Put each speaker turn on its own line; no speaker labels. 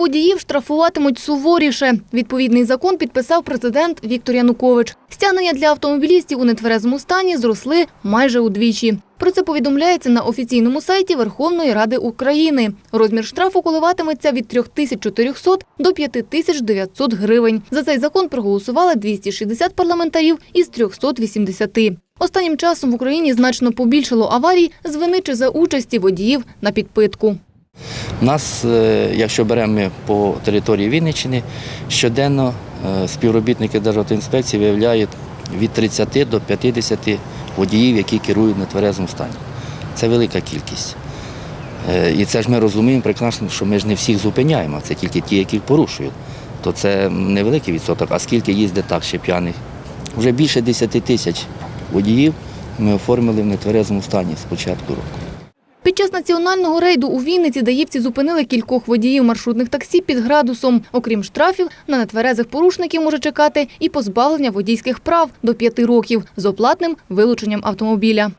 водіїв штрафуватимуть суворіше. Відповідний закон підписав президент Віктор Янукович. Стягнення для автомобілістів у нетверезому стані зросли майже удвічі. Про це повідомляється на офіційному сайті Верховної Ради України. Розмір штрафу коливатиметься від 3400 до 5900 гривень. За цей закон проголосували 260 парламентарів із 380. Останнім часом в Україні значно побільшало аварій з вини чи за участі водіїв на підпитку.
У нас, е, якщо беремо ми по території Вінниччини, щоденно е, співробітники Державтоінспекції виявляють від 30 до 50 водіїв, які керують в нетверезому стані. Це велика кількість. Е, І це ж ми розуміємо прекрасно, що ми ж не всіх зупиняємо, це тільки ті, які порушують. То це невеликий відсоток, а скільки їздить так ще п'яних. Вже більше 10 тисяч водіїв ми оформили в нетверезому стані з початку року.
Під час національного рейду у Вінниці Даївці зупинили кількох водіїв маршрутних таксі під градусом. Окрім штрафів, на нетверезих порушників може чекати і позбавлення водійських прав до п'яти років з оплатним вилученням автомобіля.